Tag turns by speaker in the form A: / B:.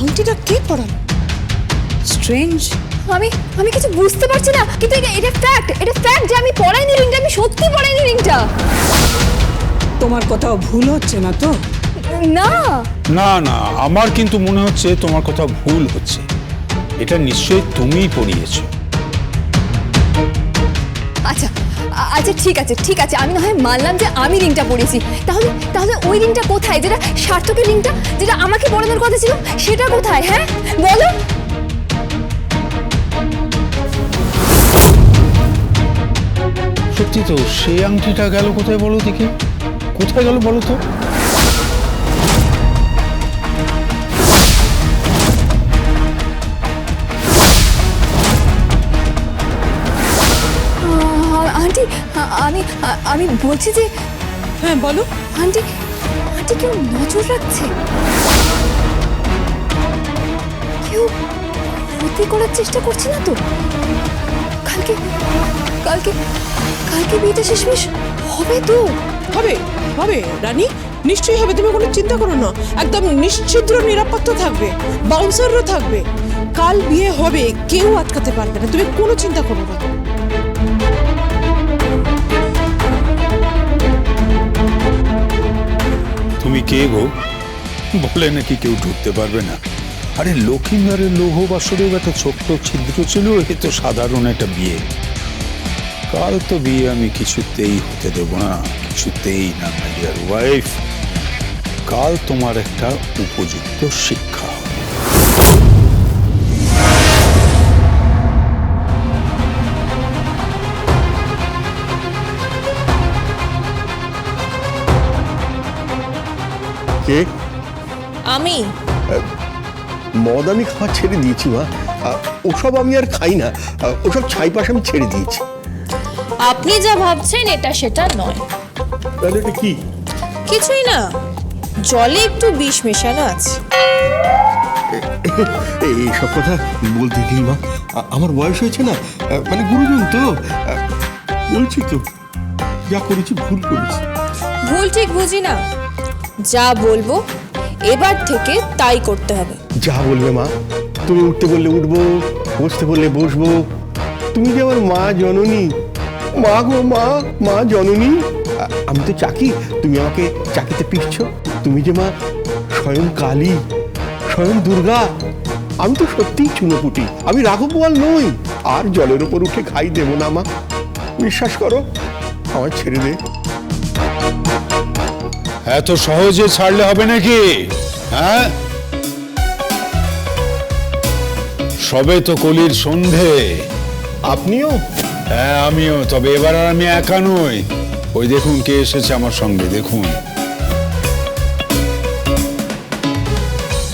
A: আংটিটা কে পরালো? স্ট্রেঞ্জ
B: আমি আমি কিছু বুঝতে পারছি না কিন্তু এটা এটা ফ্যাক্ট এটা ফ্যাক্ট যে আমি পড়াইনি রিংটা আমি সত্যি পড়াইনি রিংটা।
A: তোমার কোথাও ভুল হচ্ছে না তো?
B: না।
C: না না আমার কিন্তু মনে হচ্ছে তোমার কথা ভুল হচ্ছে। এটা নিশ্চয়ই তুমিই পড়িয়েছো।
B: আচ্ছা আচ্ছা ঠিক আছে ঠিক আছে। আমি না হয় মানলাম যে আমি রিংটা পড়েছি। তাহলে তাহলে ওই রিংটা কোথায়? যেটা সার্থকের রিংটা যেটা আমাকে পড়ানোর কথা ছিল, সেটা কোথায় হ্যাঁ? বলো।
C: সত্যি তো সেই আংটিটা গেল কোথায় বলো দেখি? কোথায় গেল বলো তো?
B: আমি আমি বলছি যে
A: হ্যাঁ বলো।
B: আন্টি আন্টি কেউ নজর রাখছে? কেউ ক্ষতি করার চেষ্টা করছে না তো? কালকে কালকে কালকে বিয়েটা শেষমেশ হবে তো?
A: হবে হবে রানী। নিশ্চয়ই হবে তুমি কোনো চিন্তা করো না। একদম নিশ্চিদ্র নিরাপত্তা থাকবে বাউন্সারও থাকবে। কাল বিয়ে হবে কেউ আটকাতে পারবে না। তুমি কোনো চিন্তা করো না।
C: কে গো? বলে নাকি কেউ ঢুকতে পারবে না। আরে লক্ষিন্দারের লৌহ বাসরেও একটা ছোট্ট ছিদ্র ছিল, এ তো সাধারণ একটা বিয়ে। কাল তো বিয়ে আমি কিছুতেই হতে দেব না, কিছুতেই না ওয়াইফ কাল তোমার একটা উপযুক্ত শিক্ষা।
D: কে?
E: আমি?
D: মদ আমি খাওয়া ছেড়ে দিয়েছি মা। ওসব আমি আর খাই না। ওসব ছাইপাশ আমি ছেড়ে দিয়েছি।
E: আপনি যা ভাবছেন এটা সেটা নয়।
D: তাহলে এটা কি?
E: কিছুই না। জলে একটু বিষ মেশানো আছে।
D: এইসব কথা বলতে দিই মা। আমার বয়স হয়েছে না? মানে গুরুজন তো? বলছি তো যা করেছি ভুল করেছি।
E: ভুল ঠিক বুঝি না। যা বলব এবার থেকে তাই করতে হবে।
D: যা বলবে মা, তুমি উঠতে বললে উঠবো, বসতে বললে বসবো। তুমি যে আমার মা জননী, মা গো মা মা জননী আমি তো চাকি, তুমি আমাকে চাকিতে পিসছ তুমি যে মা স্বয়ং কালী, স্বয়ং দুর্গা, আমি তো সত্যিই চুনোপুটি, আমি রাঘবওয়াল নই। আর জলের ওপর উঠে খাই দেবো না মা, বিশ্বাস করো, আমার ছেড়ে দে।
C: এত সহজে ছাড়লে হবে নাকি? হ্যাঁ? সবে তো কলির সন্ধে।
D: আপনিও?
C: হ্যাঁ আমিও। তবে এবার আর আমি একা নই। ওই দেখুন কে এসেছে আমার সঙ্গে দেখুন।